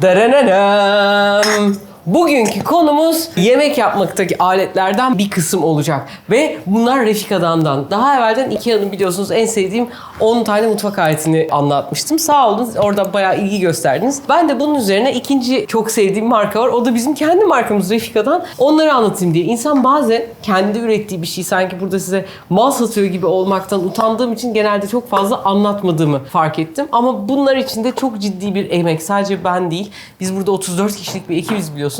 ദരനരാം Bugünkü konumuz yemek yapmaktaki aletlerden bir kısım olacak. Ve bunlar Refika'dan'dan. Daha evvelden Ikea'nın biliyorsunuz en sevdiğim 10 tane mutfak aletini anlatmıştım. Sağ olun orada bayağı ilgi gösterdiniz. Ben de bunun üzerine ikinci çok sevdiğim marka var. O da bizim kendi markamız Refika'dan. Onları anlatayım diye. İnsan bazen kendi ürettiği bir şey sanki burada size mal satıyor gibi olmaktan utandığım için genelde çok fazla anlatmadığımı fark ettim. Ama bunlar için de çok ciddi bir emek. Sadece ben değil. Biz burada 34 kişilik bir ekibiz biliyorsunuz.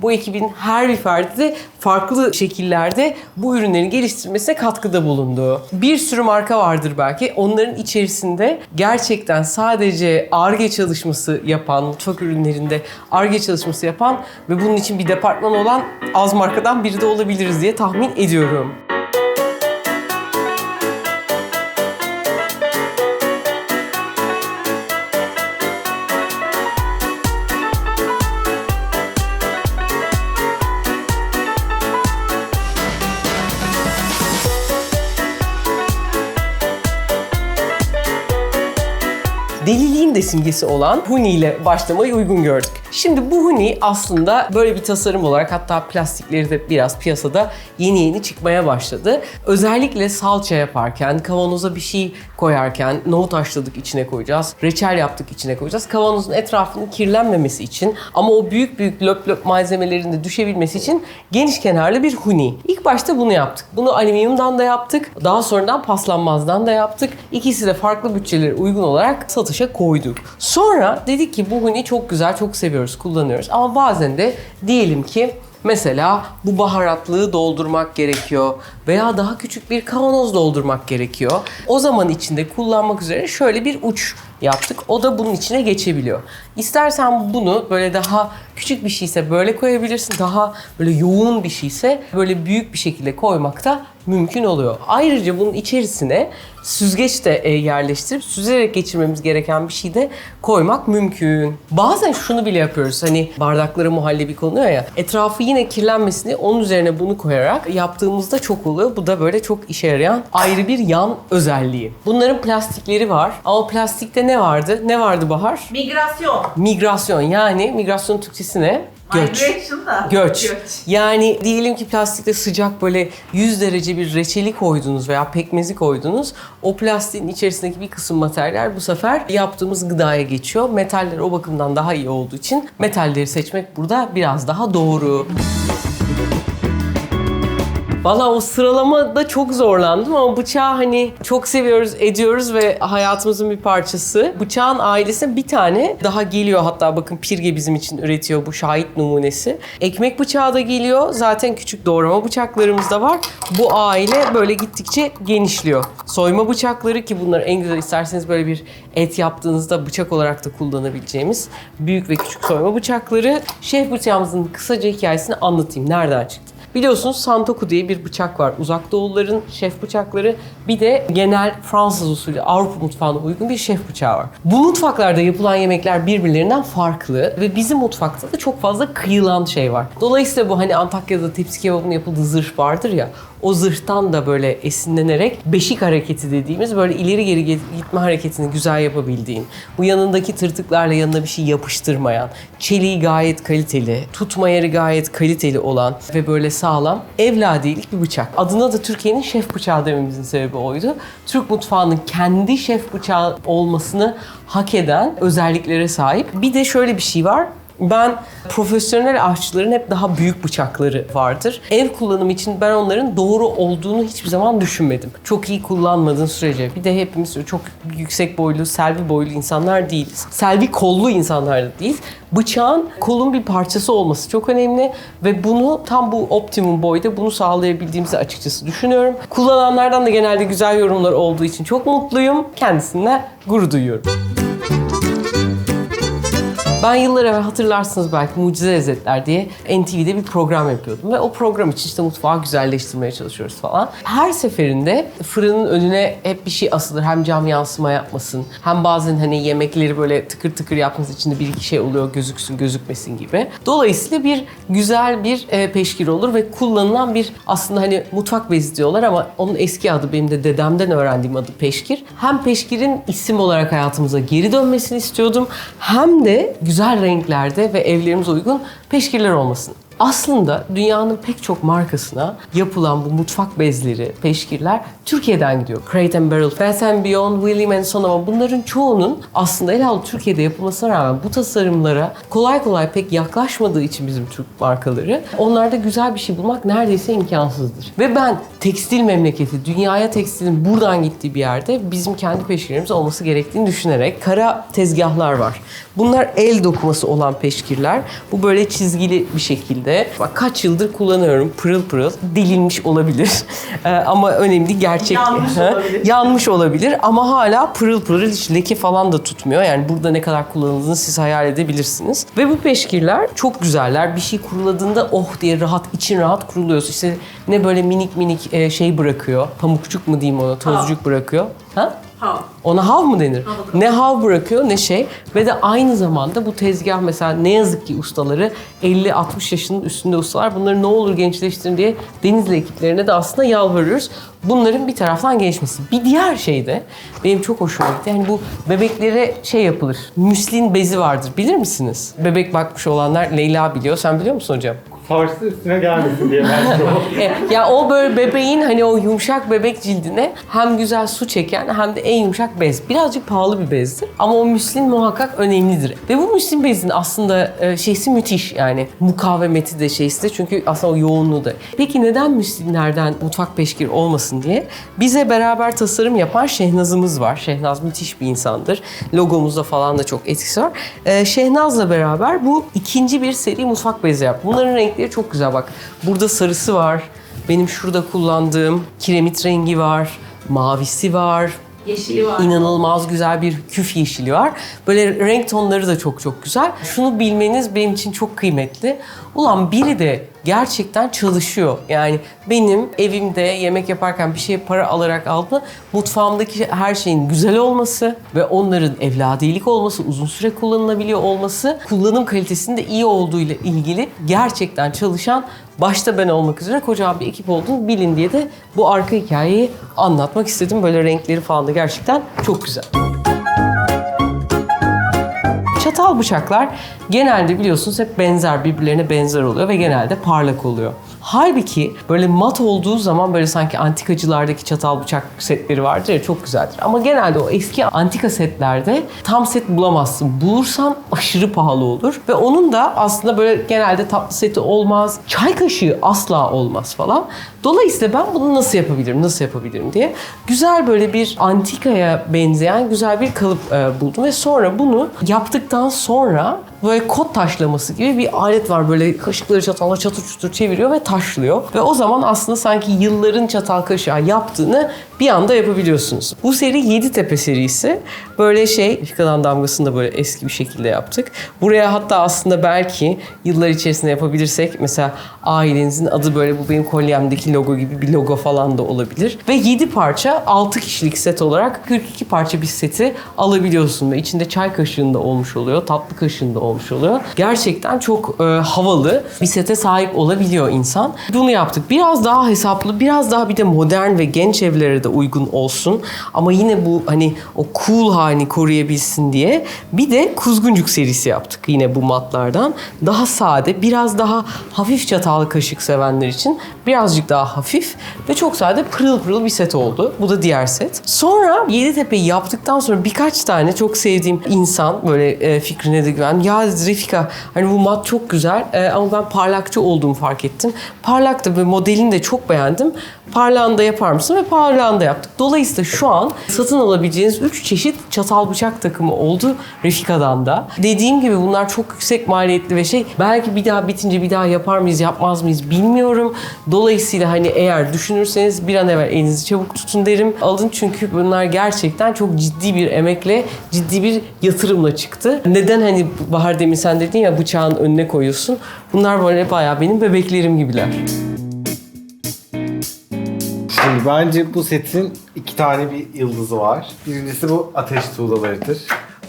Bu ekibin her bir ferdi de farklı şekillerde bu ürünlerin geliştirmesine katkıda bulundu. Bir sürü marka vardır belki. Onların içerisinde gerçekten sadece ARGE çalışması yapan, mutfak ürünlerinde ARGE çalışması yapan ve bunun için bir departman olan az markadan biri de olabiliriz diye tahmin ediyorum. De simgesi olan huni ile başlamayı uygun gördük. Şimdi bu huni aslında böyle bir tasarım olarak hatta plastikleri de biraz piyasada yeni yeni çıkmaya başladı. Özellikle salça yaparken, kavanoza bir şey koyarken, nohut haşladık içine koyacağız, reçel yaptık içine koyacağız. Kavanozun etrafının kirlenmemesi için ama o büyük büyük löp löp malzemelerin de düşebilmesi için geniş kenarlı bir huni. İlk başta bunu yaptık. Bunu alüminyumdan da yaptık. Daha sonradan paslanmazdan da yaptık. İkisi de farklı bütçelere uygun olarak satışa koyduk. Sonra dedik ki bu huni çok güzel, çok seviyoruz, kullanıyoruz. Ama bazen de diyelim ki Mesela bu baharatlığı doldurmak gerekiyor veya daha küçük bir kavanoz doldurmak gerekiyor. O zaman içinde kullanmak üzere şöyle bir uç yaptık. O da bunun içine geçebiliyor. İstersen bunu böyle daha küçük bir şeyse böyle koyabilirsin. Daha böyle yoğun bir şeyse böyle büyük bir şekilde koymak da mümkün oluyor. Ayrıca bunun içerisine süzgeç de e, yerleştirip süzerek geçirmemiz gereken bir şey de koymak mümkün. Bazen şunu bile yapıyoruz. Hani bardaklara muhallebi konuyor ya. Etrafı yine kirlenmesini onun üzerine bunu koyarak yaptığımızda çok oluyor. Bu da böyle çok işe yarayan ayrı bir yan özelliği. Bunların plastikleri var. Ama plastikte ne vardı? Ne vardı Bahar? Migrasyon. Migrasyon yani migrasyon Türkçesi ne? Göç. Migration da. Göç. Yani diyelim ki plastikte sıcak böyle 100 derece bir reçeli koydunuz veya pekmezi koydunuz. O plastiğin içerisindeki bir kısım materyal bu sefer yaptığımız gıdaya geçiyor. Metaller o bakımdan daha iyi olduğu için metalleri seçmek burada biraz daha doğru. Valla o sıralamada çok zorlandım ama bıçağı hani çok seviyoruz, ediyoruz ve hayatımızın bir parçası. Bıçağın ailesine bir tane daha geliyor hatta bakın Pirge bizim için üretiyor bu şahit numunesi. Ekmek bıçağı da geliyor. Zaten küçük doğrama bıçaklarımız da var. Bu aile böyle gittikçe genişliyor. Soyma bıçakları ki bunlar en güzel isterseniz böyle bir et yaptığınızda bıçak olarak da kullanabileceğimiz büyük ve küçük soyma bıçakları. Şef bıçağımızın kısaca hikayesini anlatayım. Nereden çıktı? Biliyorsunuz Santoku diye bir bıçak var. Uzak Doğuların şef bıçakları. Bir de genel Fransız usulü Avrupa mutfağına uygun bir şef bıçağı var. Bu mutfaklarda yapılan yemekler birbirlerinden farklı ve bizim mutfakta da çok fazla kıyılan şey var. Dolayısıyla bu hani Antakya'da tepsi kebabının yapıldığı zırh vardır ya o zırhtan da böyle esinlenerek beşik hareketi dediğimiz böyle ileri geri gitme hareketini güzel yapabildiğin, bu yanındaki tırtıklarla yanına bir şey yapıştırmayan, çeliği gayet kaliteli, tutma yeri gayet kaliteli olan ve böyle sağlam evladiyelik bir bıçak. Adına da Türkiye'nin şef bıçağı dememizin sebebi oydu. Türk mutfağının kendi şef bıçağı olmasını hak eden özelliklere sahip. Bir de şöyle bir şey var. Ben profesyonel aşçıların hep daha büyük bıçakları vardır. Ev kullanımı için ben onların doğru olduğunu hiçbir zaman düşünmedim. Çok iyi kullanmadığın sürece. Bir de hepimiz çok yüksek boylu, selvi boylu insanlar değiliz. Selvi kollu insanlar da değiliz. Bıçağın kolun bir parçası olması çok önemli ve bunu tam bu optimum boyda bunu sağlayabildiğimizi açıkçası düşünüyorum. Kullananlardan da genelde güzel yorumlar olduğu için çok mutluyum. Kendisinden gurur duyuyorum. Ben yıllar evvel hatırlarsınız belki Mucize Lezzetler diye NTV'de bir program yapıyordum. Ve o program için işte mutfağı güzelleştirmeye çalışıyoruz falan. Her seferinde fırının önüne hep bir şey asılır. Hem cam yansıma yapmasın, hem bazen hani yemekleri böyle tıkır tıkır yapması için de bir iki şey oluyor gözüksün gözükmesin gibi. Dolayısıyla bir güzel bir e, peşkir olur ve kullanılan bir aslında hani mutfak bezi diyorlar ama onun eski adı benim de dedemden öğrendiğim adı peşkir. Hem peşkirin isim olarak hayatımıza geri dönmesini istiyordum hem de güzel renklerde ve evlerimize uygun peşkirler olmasın. Aslında dünyanın pek çok markasına yapılan bu mutfak bezleri, peşkirler Türkiye'den gidiyor. Crate and Barrel, Bath Beyond, William Sonoma bunların çoğunun aslında el altı Türkiye'de yapılmasına rağmen bu tasarımlara kolay kolay pek yaklaşmadığı için bizim Türk markaları onlarda güzel bir şey bulmak neredeyse imkansızdır. Ve ben tekstil memleketi, dünyaya tekstilin buradan gittiği bir yerde bizim kendi peşkirlerimiz olması gerektiğini düşünerek kara tezgahlar var. Bunlar el dokuması olan peşkirler. Bu böyle çizgili bir şekilde. Bak kaç yıldır kullanıyorum. Pırıl pırıl. Delinmiş olabilir. Ee, ama önemli. Gerçek. Yanmış Ha? olabilir. Yanmış olabilir ama hala pırıl pırıl hiç leke falan da tutmuyor. Yani burada ne kadar kullanıldığını siz hayal edebilirsiniz. Ve bu peşkirler çok güzeller. Bir şey kuruladığında oh diye rahat, için rahat kuruluyorsun. İşte ne böyle minik minik e, şey bırakıyor. Pamukçuk mu diyeyim ona, tozcuk bırakıyor. Ha? Ha. Ona hav mı denir? Ne hav bırakıyor ne şey. Ve de aynı zamanda bu tezgah mesela ne yazık ki ustaları 50-60 yaşının üstünde ustalar bunları ne olur gençleştirin diye Denizli ekiplerine de aslında yalvarıyoruz. Bunların bir taraftan gelişmesi. Bir diğer şey de benim çok hoşuma gitti. Yani bu bebeklere şey yapılır. Müslin bezi vardır bilir misiniz? Bebek bakmış olanlar Leyla biliyor. Sen biliyor musun hocam? Farsı üstüne gelmesin diye belki o. Ya o böyle bebeğin hani o yumuşak bebek cildine hem güzel su çeken hem de en yumuşak bez. Birazcık pahalı bir bezdir ama o müslin muhakkak önemlidir. Ve bu müslin bezin aslında e, şeysi müthiş yani mukavemeti de şeysi de çünkü aslında o yoğunluğu da. Peki neden müslinlerden mutfak peşkir olmasın diye bize beraber tasarım yapan Şehnaz'ımız var. Şehnaz müthiş bir insandır. Logomuzda falan da çok etkisi var. E, Şehnaz'la beraber bu ikinci bir seri mutfak bezi yaptı. Bunların renkleri çok güzel bak. Burada sarısı var. Benim şurada kullandığım kiremit rengi var. Mavisi var. Yeşili var. İnanılmaz güzel bir küf yeşili var. Böyle renk tonları da çok çok güzel. Şunu bilmeniz benim için çok kıymetli. Ulan biri de gerçekten çalışıyor. Yani benim evimde yemek yaparken bir şeye para alarak aldığımda mutfağımdaki her şeyin güzel olması ve onların evladiyelik olması, uzun süre kullanılabiliyor olması, kullanım kalitesinin de iyi olduğuyla ilgili gerçekten çalışan başta ben olmak üzere kocaman bir ekip olduğunu bilin diye de bu arka hikayeyi anlatmak istedim. Böyle renkleri falan da gerçekten çok güzel. Çatal bıçaklar genelde biliyorsunuz hep benzer, birbirlerine benzer oluyor ve genelde parlak oluyor. Halbuki böyle mat olduğu zaman böyle sanki antikacılardaki çatal bıçak setleri vardır ya çok güzeldir. Ama genelde o eski antika setlerde tam set bulamazsın. Bulursan aşırı pahalı olur. Ve onun da aslında böyle genelde tatlı seti olmaz. Çay kaşığı asla olmaz falan. Dolayısıyla ben bunu nasıl yapabilirim, nasıl yapabilirim diye güzel böyle bir antikaya benzeyen güzel bir kalıp e, buldum. Ve sonra bunu yaptıktan sonra böyle kot taşlaması gibi bir alet var. Böyle kaşıkları çatalla çatır çutur çeviriyor ve taşlıyor. Ve o zaman aslında sanki yılların çatal kaşığı yaptığını bir anda yapabiliyorsunuz. Bu seri Yeditepe serisi. Böyle şey, Fikadan damgasını da böyle eski bir şekilde yaptık. Buraya hatta aslında belki yıllar içerisinde yapabilirsek mesela ailenizin adı böyle bu benim kolyemdeki logo gibi bir logo falan da olabilir. Ve 7 parça 6 kişilik set olarak 42 parça bir seti alabiliyorsun ve içinde çay kaşığında olmuş oluyor, tatlı kaşığında olmuş oluyor. Gerçekten çok e, havalı bir sete sahip olabiliyor insan. Bunu yaptık. Biraz daha hesaplı, biraz daha bir de modern ve genç evlere de uygun olsun. Ama yine bu hani o cool halini koruyabilsin diye bir de kuzguncuk serisi yaptık yine bu matlardan. Daha sade, biraz daha hafif çatallı kaşık sevenler için birazcık daha hafif ve çok sade pırıl pırıl bir set oldu. Bu da diğer set. Sonra Yeditepe'yi yaptıktan sonra birkaç tane çok sevdiğim insan böyle e, fikrine de güven. Ya Refika hani bu mat çok güzel e, ama ben parlakçı olduğumu fark ettim. Parlaktı ve modelini de çok beğendim. Parlağını da yapar mısın? Ve parlağını da yaptık. Dolayısıyla şu an satın alabileceğiniz 3 çeşit çatal bıçak takımı oldu Refika'dan da. Dediğim gibi bunlar çok yüksek maliyetli ve şey belki bir daha bitince bir daha yapar mıyız yapmaz mıyız bilmiyorum. Dolayısıyla hani eğer düşünürseniz bir an evvel elinizi çabuk tutun derim. Alın çünkü bunlar gerçekten çok ciddi bir emekle, ciddi bir yatırımla çıktı. Neden hani Bahar demin sen dedin ya bıçağın önüne koyuyorsun. Bunlar böyle bayağı benim bebeklerim gibiler. Şimdi bence bu setin iki tane bir yıldızı var. Birincisi bu ateş tuğlalarıdır.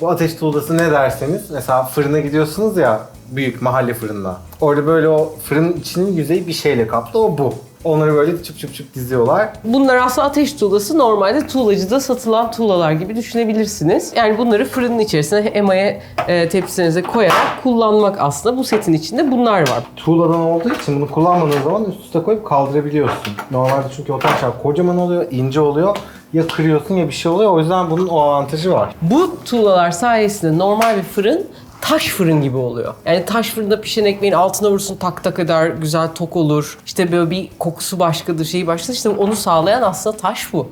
Bu ateş tuğlası ne derseniz mesela fırına gidiyorsunuz ya büyük mahalle fırınına. Orada böyle o fırının içinin yüzeyi bir şeyle kaplı o bu. Onları böyle çıp çıp çıp diziyorlar. Bunlar aslında ateş tuğlası normalde tuğlacıda satılan tuğlalar gibi düşünebilirsiniz. Yani bunları fırının içerisine emaye e, tepsinize koyarak kullanmak aslında bu setin içinde bunlar var. Tuğladan olduğu için bunu kullanmadığın zaman üst üste koyup kaldırabiliyorsun. Normalde çünkü o taşlar kocaman oluyor, ince oluyor. Ya kırıyorsun ya bir şey oluyor. O yüzden bunun o avantajı var. Bu tuğlalar sayesinde normal bir fırın taş fırın gibi oluyor. Yani taş fırında pişen ekmeğin altına vursun tak tak eder, güzel tok olur. İşte böyle bir kokusu başkadır, şeyi başkadır. İşte onu sağlayan aslında taş bu.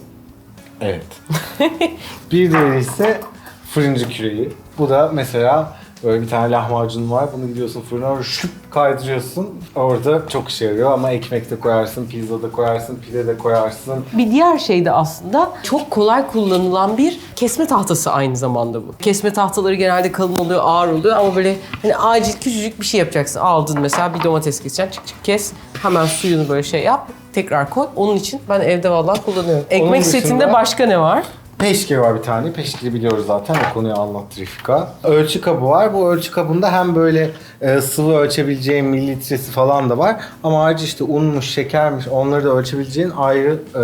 Evet. bir diğeri ise fırıncı küreği. Bu da mesela böyle bir tane lahmacun var. Bunu gidiyorsun fırına şıp kaydırıyorsun. Orada çok işe yarıyor ama ekmek de koyarsın, pizza da koyarsın, pide de koyarsın. Bir diğer şey de aslında çok kolay kullanılan bir kesme tahtası aynı zamanda bu. Kesme tahtaları genelde kalın oluyor, ağır oluyor ama böyle hani acil küçücük bir şey yapacaksın. Aldın mesela bir domates keseceksin, çık çık kes. Hemen suyunu böyle şey yap, tekrar koy. Onun için ben evde vallahi kullanıyorum. Ekmek dışında- setinde başka ne var? Peşkiri var bir tane. Peşkiri biliyoruz zaten. O konuyu anlattı Refika. Ölçü kabı var. Bu ölçü kabında hem böyle e, sıvı ölçebileceğin mililitresi falan da var. Ama ayrıca işte unmuş, şekermiş onları da ölçebileceğin ayrı e,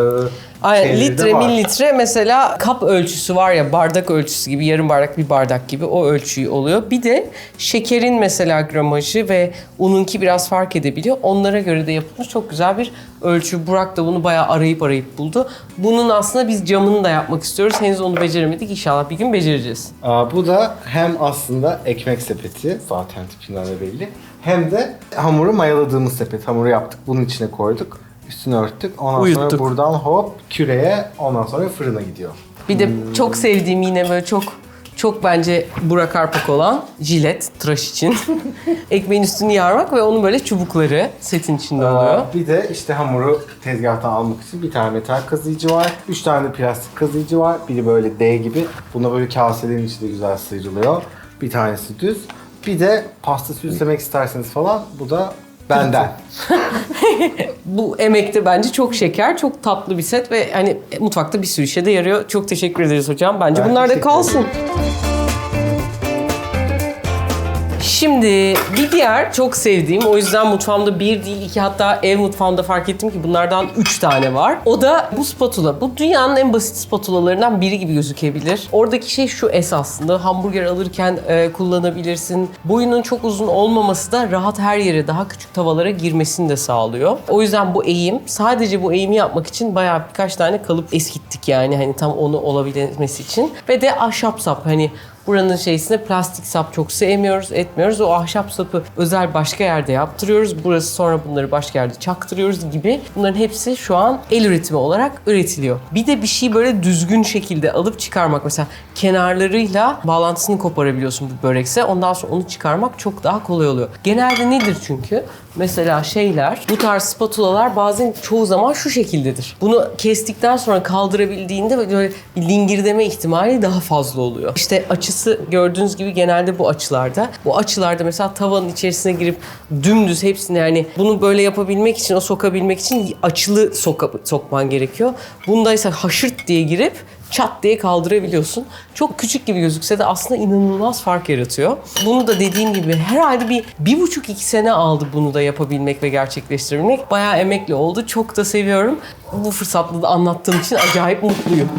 De litre, var. mililitre mesela kap ölçüsü var ya bardak ölçüsü gibi yarım bardak bir bardak gibi o ölçüyü oluyor. Bir de şekerin mesela gramajı ve ununki biraz fark edebiliyor. Onlara göre de yapılmış çok güzel bir ölçü. Burak da bunu bayağı arayıp arayıp buldu. Bunun aslında biz camını da yapmak istiyoruz. Henüz onu beceremedik. İnşallah bir gün becereceğiz. Aa, bu da hem aslında ekmek sepeti zaten tipinden de belli. Hem de hamuru mayaladığımız sepet. Hamuru yaptık. Bunun içine koyduk. Üstünü örttük. Ondan Uyuttuk. sonra buradan hop küreye ondan sonra fırına gidiyor. Bir de çok sevdiğim yine böyle çok çok bence Burak Arpak olan jilet tıraş için. Ekmeğin üstünü yarmak ve onun böyle çubukları setin içinde oluyor. Aa, Bir de işte hamuru tezgahtan almak için bir tane metal kazıyıcı var. Üç tane plastik kazıyıcı var. Biri böyle D gibi. Buna böyle kaselerin içi de güzel sıyrılıyor. Bir tanesi düz. Bir de pasta süslemek isterseniz falan bu da benden. Bu emekte bence çok şeker, çok tatlı bir set ve hani mutfakta bir sürü işe de yarıyor. Çok teşekkür ederiz hocam. Bence Ben bunlar da teşekkür kalsın. Şimdi bir diğer çok sevdiğim, o yüzden mutfağımda bir değil iki hatta ev mutfağımda fark ettim ki bunlardan üç tane var. O da bu spatula. Bu dünyanın en basit spatulalarından biri gibi gözükebilir. Oradaki şey şu esasında hamburger alırken e, kullanabilirsin. Boyunun çok uzun olmaması da rahat her yere daha küçük tavalara girmesini de sağlıyor. O yüzden bu eğim sadece bu eğimi yapmak için bayağı birkaç tane kalıp eskittik yani hani tam onu olabilmesi için. Ve de ahşap sap hani Buranın şeysine plastik sap çok sevmiyoruz, etmiyoruz. O ahşap sapı özel başka yerde yaptırıyoruz. Burası sonra bunları başka yerde çaktırıyoruz gibi. Bunların hepsi şu an el üretimi olarak üretiliyor. Bir de bir şey böyle düzgün şekilde alıp çıkarmak. Mesela kenarlarıyla bağlantısını koparabiliyorsun bu börekse. Ondan sonra onu çıkarmak çok daha kolay oluyor. Genelde nedir çünkü? Mesela şeyler, bu tarz spatulalar bazen çoğu zaman şu şekildedir. Bunu kestikten sonra kaldırabildiğinde böyle lingirdeme ihtimali daha fazla oluyor. İşte açısı gördüğünüz gibi genelde bu açılarda. Bu açılarda mesela tavanın içerisine girip dümdüz hepsini yani bunu böyle yapabilmek için, o sokabilmek için açılı soka, sokman gerekiyor. Bunda ise haşırt diye girip çat diye kaldırabiliyorsun. Çok küçük gibi gözükse de aslında inanılmaz fark yaratıyor. Bunu da dediğim gibi herhalde bir, bir buçuk iki sene aldı bunu da yapabilmek ve gerçekleştirebilmek. Bayağı emekli oldu. Çok da seviyorum. Bu fırsatla da anlattığım için acayip mutluyum.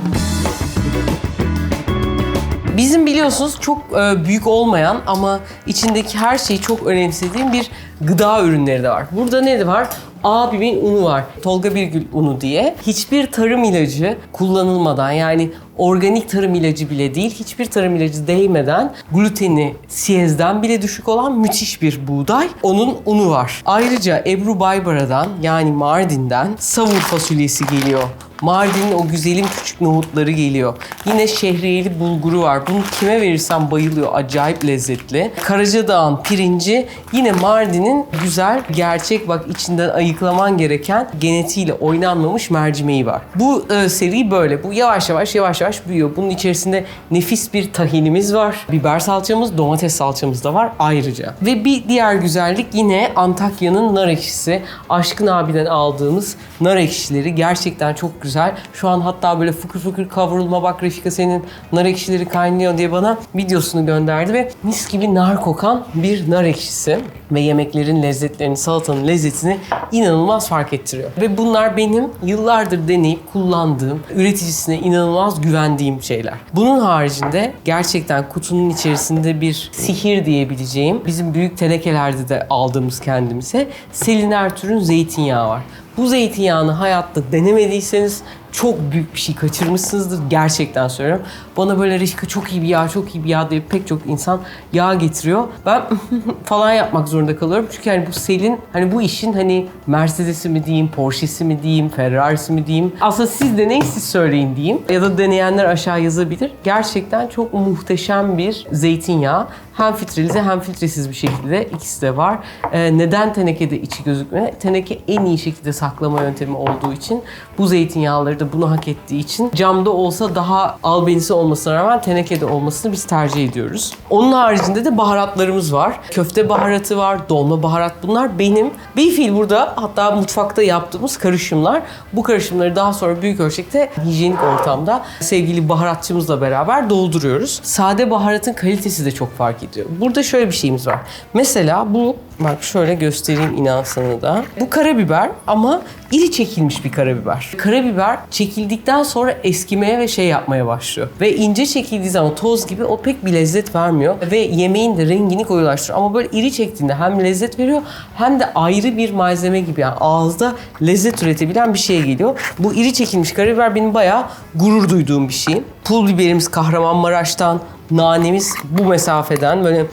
Bizim biliyorsunuz çok e, büyük olmayan ama içindeki her şeyi çok önemsediğim bir gıda ürünleri de var. Burada ne var? Abimin unu var. Tolga Birgül unu diye. Hiçbir tarım ilacı kullanılmadan yani organik tarım ilacı bile değil, hiçbir tarım ilacı değmeden gluteni siyezden bile düşük olan müthiş bir buğday. Onun unu var. Ayrıca Ebru Baybara'dan yani Mardin'den savur fasulyesi geliyor. Mardin'in o güzelim küçük nohutları geliyor. Yine şehriyeli bulguru var. Bunu kime verirsem bayılıyor. Acayip lezzetli. Karacadağ'ın pirinci yine Mardin'in güzel, gerçek bak içinden ayıklaman gereken genetiğiyle oynanmamış mercimeği var. Bu e, seri böyle. Bu yavaş yavaş yavaş yavaş büyüyor. Bunun içerisinde nefis bir tahinimiz var. Biber salçamız, domates salçamız da var ayrıca. Ve bir diğer güzellik yine Antakya'nın nar ekşisi. Aşkın abiden aldığımız nar ekşileri gerçekten çok güzel. Şu an hatta böyle fıkır fıkır kavrulma bak Refika senin nar ekşileri kaynıyor diye bana videosunu gönderdi ve mis gibi nar kokan bir nar ekşisi ve yemeklerin lezzetlerini, salatanın lezzetini inanılmaz fark ettiriyor. Ve bunlar benim yıllardır deneyip kullandığım, üreticisine inanılmaz güvendiğim şeyler. Bunun haricinde gerçekten kutunun içerisinde bir sihir diyebileceğim, bizim büyük tenekelerde de aldığımız kendimize Selin Ertürk'ün zeytinyağı var. Bu zeytinyağını hayatta denemediyseniz çok büyük bir şey kaçırmışsınızdır. Gerçekten söylüyorum. Bana böyle Reşika çok iyi bir yağ, çok iyi bir yağ diye pek çok insan yağ getiriyor. Ben falan yapmak zorunda kalıyorum. Çünkü hani bu Selin, hani bu işin hani Mercedes'i mi diyeyim, Porsche'si mi diyeyim, Ferrari'si mi diyeyim. Aslında siz deneyin, siz söyleyin diyeyim. Ya da deneyenler aşağı yazabilir. Gerçekten çok muhteşem bir zeytinyağı. Hem filtreli hem filtresiz bir şekilde ikisi de var. Ee, neden tenekede içi gözükme? Teneke en iyi şekilde saklama yöntemi olduğu için bu zeytinyağları da bunu hak ettiği için camda olsa daha albenisi olmasına rağmen tenekede olmasını biz tercih ediyoruz. Onun haricinde de baharatlarımız var. Köfte baharatı var, dolma baharat bunlar benim. Bir fil burada hatta mutfakta yaptığımız karışımlar. Bu karışımları daha sonra büyük ölçekte hijyenik ortamda sevgili baharatçımızla beraber dolduruyoruz. Sade baharatın kalitesi de çok fark ediyor. Burada şöyle bir şeyimiz var. Mesela bu bak şöyle göstereyim inan sana da. Bu karabiber ama iri çekilmiş bir karabiber. Karabiber çekildikten sonra eskimeye ve şey yapmaya başlıyor. Ve ince çekildiği zaman toz gibi o pek bir lezzet vermiyor. Ve yemeğin de rengini koyulaştırıyor. Ama böyle iri çektiğinde hem lezzet veriyor hem de ayrı bir malzeme gibi yani ağızda lezzet üretebilen bir şey geliyor. Bu iri çekilmiş karabiber benim bayağı gurur duyduğum bir şey. Pul biberimiz Kahramanmaraş'tan, nanemiz bu mesafeden böyle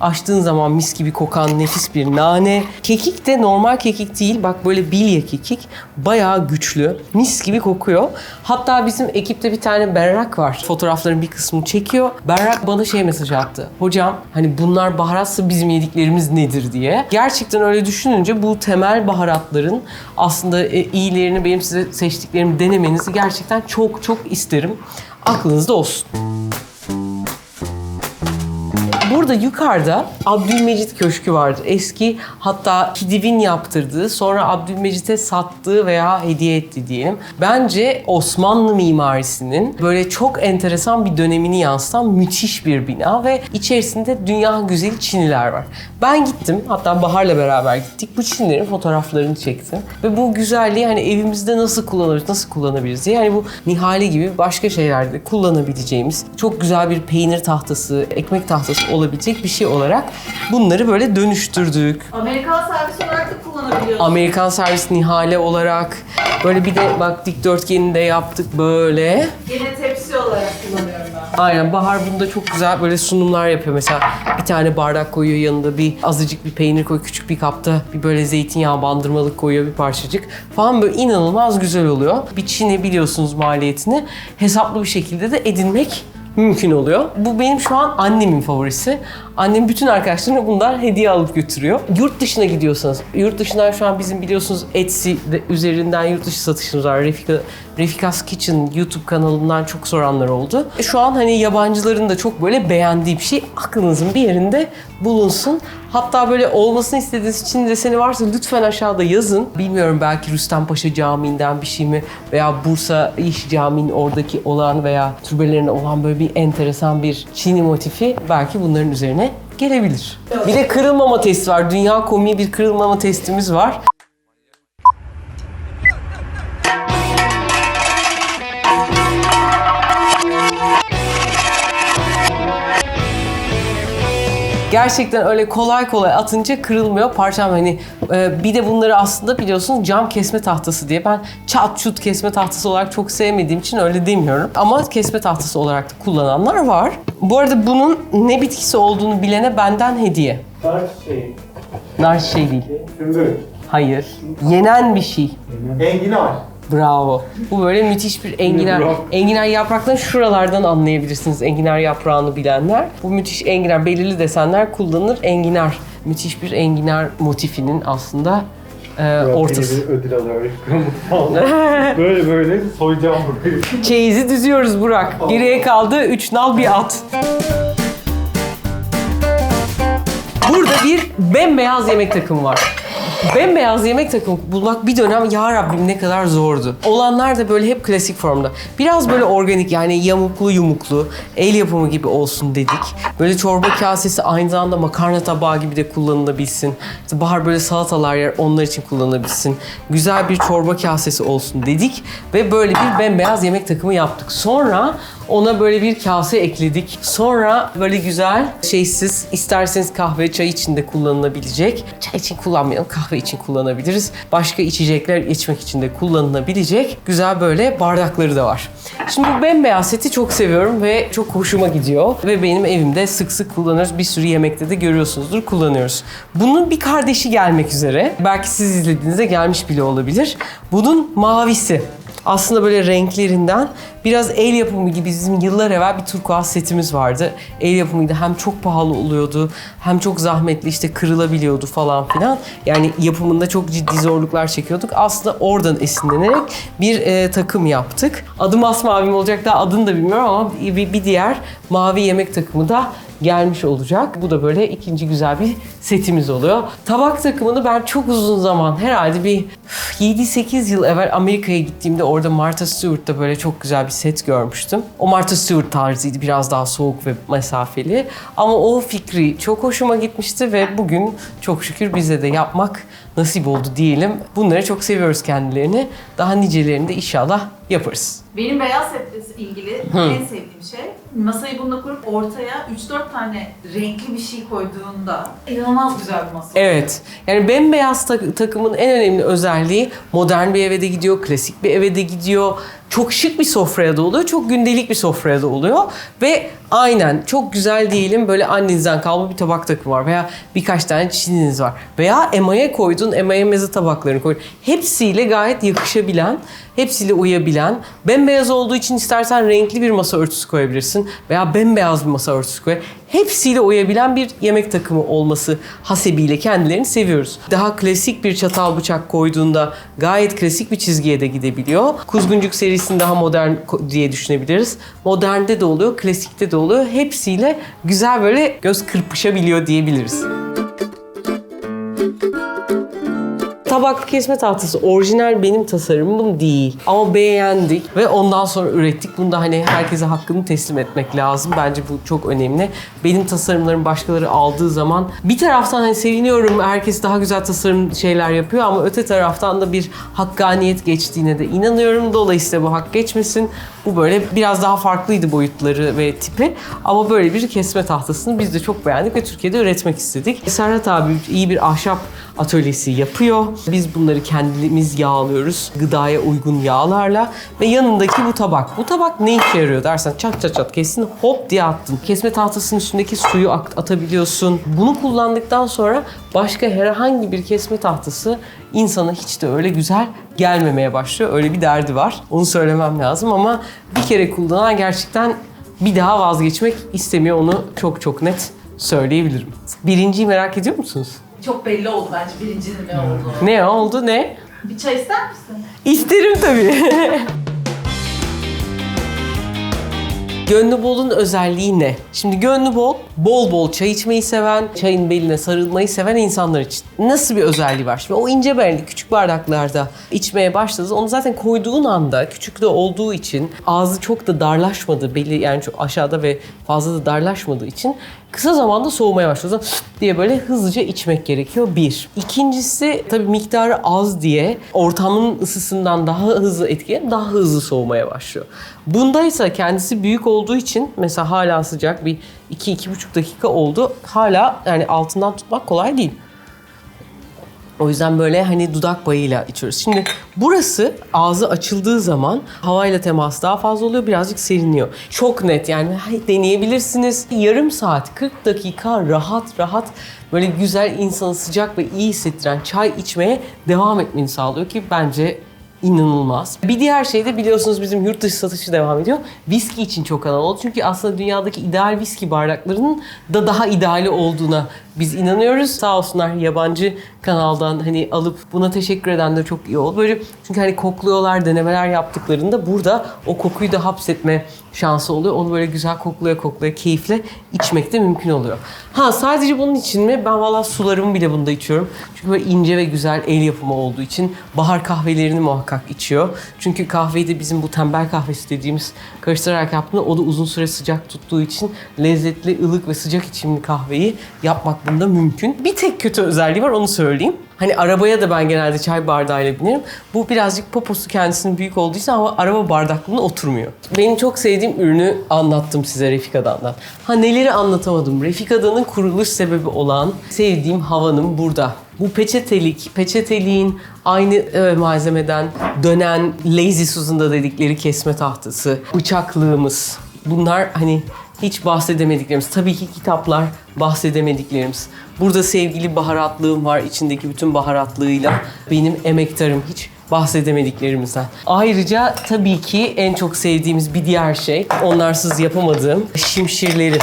Açtığın zaman mis gibi kokan nefis bir nane. Kekik de normal kekik değil. Bak böyle bilye kekik. Bayağı güçlü. Mis gibi kokuyor. Hatta bizim ekipte bir tane Berrak var. Fotoğrafların bir kısmını çekiyor. Berrak bana şey mesaj attı. Hocam hani bunlar baharatsa bizim yediklerimiz nedir diye. Gerçekten öyle düşününce bu temel baharatların aslında e, iyilerini benim size seçtiklerimi denemenizi gerçekten çok çok isterim. Aklınızda olsun. Burada yukarıda Abdülmecit Köşkü vardır. Eski hatta Kidiv'in yaptırdığı, sonra Abdülmecit'e sattığı veya hediye etti diyelim. Bence Osmanlı mimarisinin böyle çok enteresan bir dönemini yansıtan müthiş bir bina ve içerisinde dünya güzeli çiniler var. Ben gittim, hatta Bahar'la beraber gittik. Bu çinilerin fotoğraflarını çektim. Ve bu güzelliği hani evimizde nasıl kullanırız, nasıl kullanabiliriz diye. Yani bu nihale gibi başka şeylerde kullanabileceğimiz çok güzel bir peynir tahtası, ekmek tahtası olabilecek bir şey olarak bunları böyle dönüştürdük. Amerikan servis olarak da kullanabiliyorsun. Amerikan servis nihale olarak böyle bir de bak dikdörtgenini de yaptık böyle. Yine tepsi olarak kullanıyorum ben. Aynen Bahar bunda çok güzel böyle sunumlar yapıyor. Mesela bir tane bardak koyuyor yanında bir azıcık bir peynir koyuyor. Küçük bir kapta bir böyle zeytinyağı bandırmalık koyuyor bir parçacık falan böyle inanılmaz güzel oluyor. Bir Çin'i biliyorsunuz maliyetini hesaplı bir şekilde de edinmek mümkün oluyor. Bu benim şu an annemin favorisi. Annem bütün arkadaşlarına bundan hediye alıp götürüyor. Yurt dışına gidiyorsanız, yurt dışından şu an bizim biliyorsunuz Etsy de- üzerinden yurt dışı satışımız var. Refika, Refikas Kitchen YouTube kanalından çok soranlar oldu. E, Şu an hani yabancıların da çok böyle beğendiği bir şey aklınızın bir yerinde bulunsun. Hatta böyle olmasını istediğiniz Çin deseni varsa lütfen aşağıda yazın. Bilmiyorum belki Rüstempaşa Camii'nden bir şey mi veya Bursa İş Camii'nin oradaki olan veya türbelerine olan böyle bir enteresan bir Çin'i motifi belki bunların üzerine gelebilir. Bir de kırılmama testi var. Dünya komiği bir kırılmama testimiz var. Gerçekten öyle kolay kolay atınca kırılmıyor. Parçam hani e, bir de bunları aslında biliyorsunuz cam kesme tahtası diye ben çat çut kesme tahtası olarak çok sevmediğim için öyle demiyorum. Ama kesme tahtası olarak da kullananlar var. Bu arada bunun ne bitkisi olduğunu bilene benden hediye. Dar şey, Nar şey değil. sümbül, Hayır. Yenen bir şey. enginar. Bravo. Bu böyle müthiş bir enginar. Enginar yapraklarını şuralardan anlayabilirsiniz. Enginar yaprağını bilenler. Bu müthiş enginar, belirli desenler kullanılır. Enginar, müthiş bir enginar motifinin aslında e, ortası. Yeni bir ödül alıyor. böyle böyle soyacağım burayı. Çeyizi düzüyoruz Burak. Geriye kaldı 3 nal bir at. Burada bir bembeyaz yemek takımı var. Bembeyaz yemek takımı bulmak bir dönem ya Rabbim ne kadar zordu. Olanlar da böyle hep klasik formda. Biraz böyle organik yani yamuklu yumuklu el yapımı gibi olsun dedik. Böyle çorba kasesi aynı zamanda makarna tabağı gibi de kullanılabilsin. İşte bahar böyle salatalar yer onlar için kullanılabilsin. Güzel bir çorba kasesi olsun dedik ve böyle bir bembeyaz yemek takımı yaptık. Sonra ona böyle bir kase ekledik. Sonra böyle güzel şeysiz isterseniz kahve çay için de kullanılabilecek. Çay için kullanmayalım kahve için kullanabiliriz. Başka içecekler içmek için de kullanılabilecek güzel böyle bardakları da var. Şimdi bu bembeyaz seti çok seviyorum ve çok hoşuma gidiyor. Ve benim evimde sık sık kullanıyoruz. Bir sürü yemekte de görüyorsunuzdur kullanıyoruz. Bunun bir kardeşi gelmek üzere. Belki siz izlediğinizde gelmiş bile olabilir. Bunun mavisi aslında böyle renklerinden biraz el yapımı gibi bizim yıllar evvel bir turkuaz setimiz vardı. El yapımıydı hem çok pahalı oluyordu hem çok zahmetli işte kırılabiliyordu falan filan. Yani yapımında çok ciddi zorluklar çekiyorduk. Aslında oradan esinlenerek bir e, takım yaptık. Adı masmavi mi olacak daha adını da bilmiyorum ama bir, bir diğer mavi yemek takımı da gelmiş olacak. Bu da böyle ikinci güzel bir setimiz oluyor. Tabak takımını ben çok uzun zaman herhalde bir 7-8 yıl evvel Amerika'ya gittiğimde orada Martha Stewart'ta böyle çok güzel bir set görmüştüm. O Martha Stewart tarzıydı. Biraz daha soğuk ve mesafeli. Ama o fikri çok hoşuma gitmişti ve bugün çok şükür bize de yapmak nasip oldu diyelim. Bunları çok seviyoruz kendilerini. Daha nicelerini de inşallah yaparız. Benim beyaz setle ilgili en sevdiğim şey masayı bununla kurup ortaya 3-4 tane renkli bir şey koyduğunda inanılmaz güzel bir masa. Evet. Yani bembeyaz tak- takımın en önemli özelliği modern bir eve de gidiyor, klasik bir eve de gidiyor. Çok şık bir sofraya da oluyor, çok gündelik bir sofraya da oluyor. Ve aynen çok güzel diyelim böyle annenizden kalma bir tabak takımı var veya birkaç tane çininiz var. Veya emaye koydun, emaye meze tabaklarını koydun. Hepsiyle gayet yakışabilen, hepsiyle uyabilen, bembeyaz olduğu için istersen renkli bir masa örtüsü koyabilirsin veya bembeyaz bir masa örtüsü koy. Hepsiyle uyabilen bir yemek takımı olması hasebiyle kendilerini seviyoruz. Daha klasik bir çatal bıçak koyduğunda gayet klasik bir çizgiye de gidebiliyor. Kuzguncuk serisini daha modern diye düşünebiliriz. Modernde de oluyor, klasikte de oluyor. Hepsiyle güzel böyle göz kırpışabiliyor diyebiliriz. Tabaklı kesme tahtası orijinal benim tasarımım değil. Ama beğendik ve ondan sonra ürettik. Bunda hani herkese hakkını teslim etmek lazım. Bence bu çok önemli. Benim tasarımlarım başkaları aldığı zaman bir taraftan hani seviniyorum herkes daha güzel tasarım şeyler yapıyor ama öte taraftan da bir hakkaniyet geçtiğine de inanıyorum. Dolayısıyla bu hak geçmesin. Bu böyle biraz daha farklıydı boyutları ve tipi. Ama böyle bir kesme tahtasını biz de çok beğendik ve Türkiye'de üretmek istedik. Serhat abi iyi bir ahşap atölyesi yapıyor. Biz bunları kendimiz yağlıyoruz. Gıdaya uygun yağlarla. Ve yanındaki bu tabak. Bu tabak ne işe yarıyor dersen çat çat çat kestin hop diye attın. Kesme tahtasının üstündeki suyu atabiliyorsun. Bunu kullandıktan sonra başka herhangi bir kesme tahtası insana hiç de öyle güzel gelmemeye başlıyor. Öyle bir derdi var. Onu söylemem lazım ama bir kere kullanan gerçekten bir daha vazgeçmek istemiyor. Onu çok çok net söyleyebilirim. Birinciyi merak ediyor musunuz? Çok belli oldu bence birincinin ne olduğu. Ne oldu ne? Bir çay ister misin? İsterim tabii. Gönlü bolun özelliği ne? Şimdi gönlü bol, bol bol çay içmeyi seven, çayın beline sarılmayı seven insanlar için. Nasıl bir özelliği var? Şimdi o ince belli küçük bardaklarda içmeye başladınız. Onu zaten koyduğun anda küçük de olduğu için ağzı çok da darlaşmadı. Belli yani çok aşağıda ve fazla da darlaşmadığı için kısa zamanda soğumaya başlıyor. Diye böyle hızlıca içmek gerekiyor bir. İkincisi tabii miktarı az diye ortamın ısısından daha hızlı etkilenip daha hızlı soğumaya başlıyor. Bunda ise kendisi büyük olduğu için mesela hala sıcak bir 2-2,5 dakika oldu. Hala yani altından tutmak kolay değil. O yüzden böyle hani dudak bayıyla içiyoruz. Şimdi burası ağzı açıldığı zaman havayla temas daha fazla oluyor. Birazcık seriniyor. Çok net yani deneyebilirsiniz. Yarım saat 40 dakika rahat rahat böyle güzel insanı sıcak ve iyi hissettiren çay içmeye devam etmeni sağlıyor ki bence inanılmaz. Bir diğer şey de biliyorsunuz bizim yurt dışı satışı devam ediyor. Viski için çok alan oldu. Çünkü aslında dünyadaki ideal viski bardaklarının da daha ideali olduğuna Biz inanıyoruz. Sağ olsunlar yabancı kanaldan hani alıp buna teşekkür eden de çok iyi oldu. Böyle çünkü hani kokluyorlar, denemeler yaptıklarında burada o kokuyu da hapsetme şansı oluyor. Onu böyle güzel koklaya koklaya keyifle içmek de mümkün oluyor. Ha sadece bunun için mi? Ben valla sularımı bile bunda içiyorum. Çünkü böyle ince ve güzel el yapımı olduğu için bahar kahvelerini muhakkak içiyor. Çünkü kahveyi de bizim bu tembel kahvesi dediğimiz karıştırarak yaptığında o da uzun süre sıcak tuttuğu için lezzetli, ılık ve sıcak içimli kahveyi yapmak bunda mümkün. Bir tek kötü özelliği var onu söyleyeyim. Hani arabaya da ben genelde çay bardağıyla binerim. Bu birazcık poposu kendisinin büyük olduğu için ama araba bardaklığına oturmuyor. Benim çok sevdiğim ürünü anlattım size Refika'dan. Ha neleri anlatamadım. Refika'danın kuruluş sebebi olan sevdiğim havanın burada. Bu peçetelik, peçeteliğin aynı e, malzemeden dönen Lazy Susan'da dedikleri kesme tahtası, bıçaklığımız. Bunlar hani hiç bahsedemediklerimiz. Tabii ki kitaplar bahsedemediklerimiz. Burada sevgili baharatlığım var. içindeki bütün baharatlığıyla benim emektarım hiç bahsedemediklerimizden. Ayrıca tabii ki en çok sevdiğimiz bir diğer şey, onlarsız yapamadığım şimşirlerim.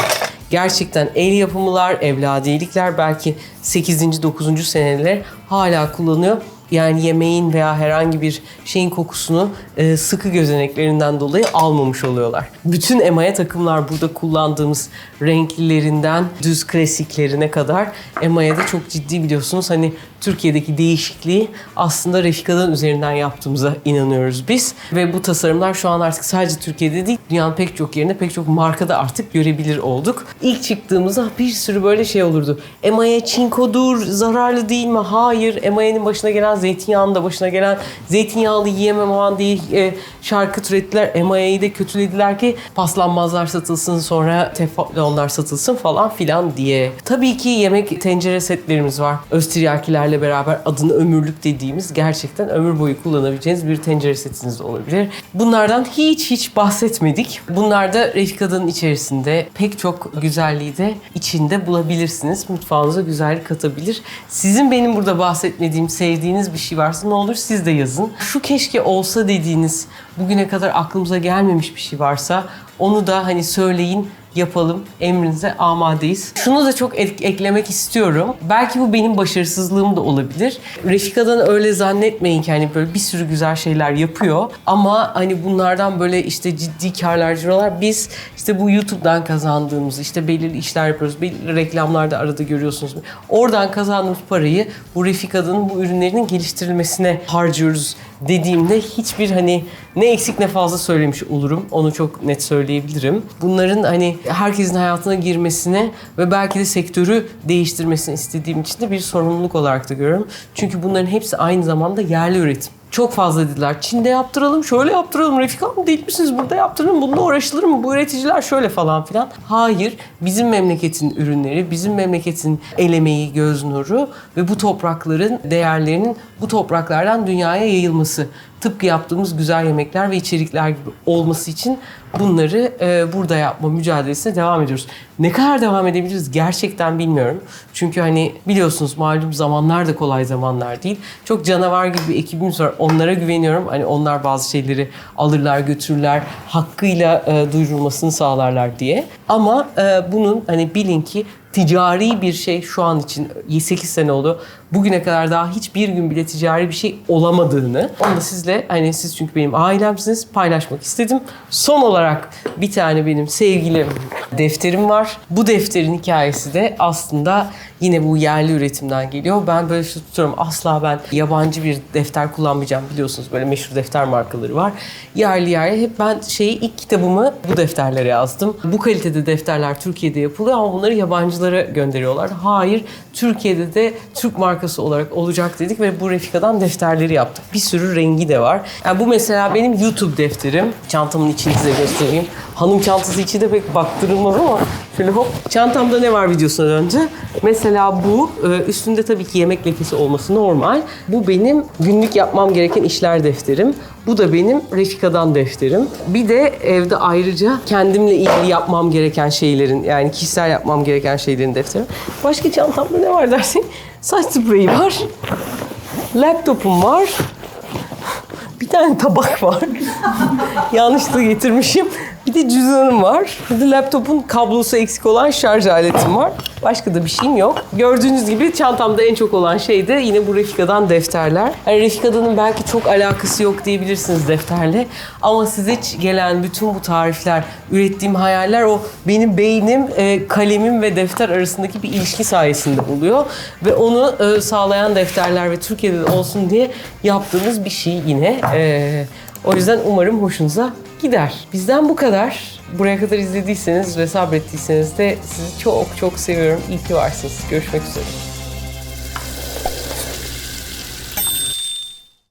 Gerçekten el yapımılar, evladiyelikler belki 8. 9. seneler hala kullanıyor. Yani yemeğin veya herhangi bir şeyin kokusunu e, sıkı gözeneklerinden dolayı almamış oluyorlar. Bütün emaye takımlar burada kullandığımız renklilerinden düz klasiklerine kadar emayede çok ciddi biliyorsunuz hani Türkiye'deki değişikliği aslında Refika'dan üzerinden yaptığımıza inanıyoruz biz. Ve bu tasarımlar şu an artık sadece Türkiye'de değil, dünyanın pek çok yerinde, pek çok markada artık görebilir olduk. İlk çıktığımızda bir sürü böyle şey olurdu. Emaye çinkodur, zararlı değil mi? Hayır. Emaye'nin başına gelen, zeytinyağının da başına gelen, zeytinyağlı yiyemem aman diye e, şarkı türettiler. Emaye'yi de kötülediler ki paslanmazlar satılsın sonra teflonlar satılsın falan filan diye. Tabii ki yemek tencere setlerimiz var. Österyakilerle beraber adını ömürlük dediğimiz gerçekten ömür boyu kullanabileceğiniz bir tencere setiniz olabilir. Bunlardan hiç hiç bahsetmedik. Bunlar da Refika'nın içerisinde pek çok güzelliği de içinde bulabilirsiniz. Mutfağınıza güzellik katabilir. Sizin benim burada bahsetmediğim, sevdiğiniz bir şey varsa ne olur siz de yazın. Şu keşke olsa dediğiniz, bugüne kadar aklımıza gelmemiş bir şey varsa onu da hani söyleyin yapalım. Emrinize amadeyiz. Şunu da çok ek- eklemek istiyorum. Belki bu benim başarısızlığım da olabilir. Refika'dan öyle zannetmeyin ki hani böyle bir sürü güzel şeyler yapıyor. Ama hani bunlardan böyle işte ciddi karlar cirolar. Biz işte bu YouTube'dan kazandığımız işte belirli işler yapıyoruz. Belirli reklamlarda arada görüyorsunuz. Oradan kazandığımız parayı bu Refika'nın bu ürünlerinin geliştirilmesine harcıyoruz dediğimde hiçbir hani ne eksik ne fazla söylemiş olurum. Onu çok net söyleyebilirim. Bunların hani herkesin hayatına girmesine ve belki de sektörü değiştirmesini istediğim için de bir sorumluluk olarak da görüyorum. Çünkü bunların hepsi aynı zamanda yerli üretim. Çok fazla dediler. Çin'de yaptıralım, şöyle yaptıralım. Refika mı değil misiniz? Burada yaptıralım, bunda uğraşılır mı? Bu üreticiler şöyle falan filan. Hayır, bizim memleketin ürünleri, bizim memleketin el emeği, göz nuru ve bu toprakların değerlerinin bu topraklardan dünyaya yayılması. Tıpkı yaptığımız güzel yemekler ve içerikler gibi olması için bunları e, burada yapma mücadelesine devam ediyoruz. Ne kadar devam edebiliriz gerçekten bilmiyorum. Çünkü hani biliyorsunuz malum zamanlar da kolay zamanlar değil. Çok canavar gibi bir ekibimiz var. Onlara güveniyorum. Hani onlar bazı şeyleri alırlar, götürürler. Hakkıyla e, duyurulmasını sağlarlar diye. Ama e, bunun hani bilin ki ticari bir şey şu an için 8 sene oldu. Bugüne kadar daha hiçbir gün bile ticari bir şey olamadığını onu da sizle hani siz çünkü benim ailemsiniz paylaşmak istedim. Son olarak bir tane benim sevgili defterim var. Bu defterin hikayesi de aslında yine bu yerli üretimden geliyor. Ben böyle şey tutuyorum asla ben yabancı bir defter kullanmayacağım biliyorsunuz böyle meşhur defter markaları var. Yerli yerli hep ben şeyi ilk kitabımı bu defterlere yazdım. Bu kalitede defterler Türkiye'de yapılıyor ama bunları yabancılara gönderiyorlar. Hayır Türkiye'de de Türk markası olarak olacak dedik ve bu Refika'dan defterleri yaptık. Bir sürü rengi de var. Yani bu mesela benim YouTube defterim. Çantamın içini size göstereyim. Hanım çantası içi de pek baktırılmaz ama şöyle hop. Çantamda ne var videosuna önce. Mesela bu e, üstünde tabii ki yemek lekesi olması normal. Bu benim günlük yapmam gereken işler defterim. Bu da benim Refika'dan defterim. Bir de evde ayrıca kendimle ilgili yapmam gereken şeylerin yani kişisel yapmam gereken şeylerin defterim. Başka çantamda ne var dersin? Saç spreyi var. Laptopum var. Bir tane tabak var. Yanlışlıkla getirmişim. Bir de cüzdanım var. Bir de laptopun kablosu eksik olan şarj aletim var. Başka da bir şeyim yok. Gördüğünüz gibi çantamda en çok olan şey de yine bu Refika'dan defterler. Hani Refika'nın belki çok alakası yok diyebilirsiniz defterle. Ama size gelen bütün bu tarifler, ürettiğim hayaller o benim beynim, e, kalemim ve defter arasındaki bir ilişki sayesinde oluyor. Ve onu e, sağlayan defterler ve Türkiye'de de olsun diye yaptığımız bir şey yine. E, o yüzden umarım hoşunuza gider. Bizden bu kadar. Buraya kadar izlediyseniz ve sabrettiyseniz de sizi çok çok seviyorum. İyi ki varsınız. Görüşmek üzere.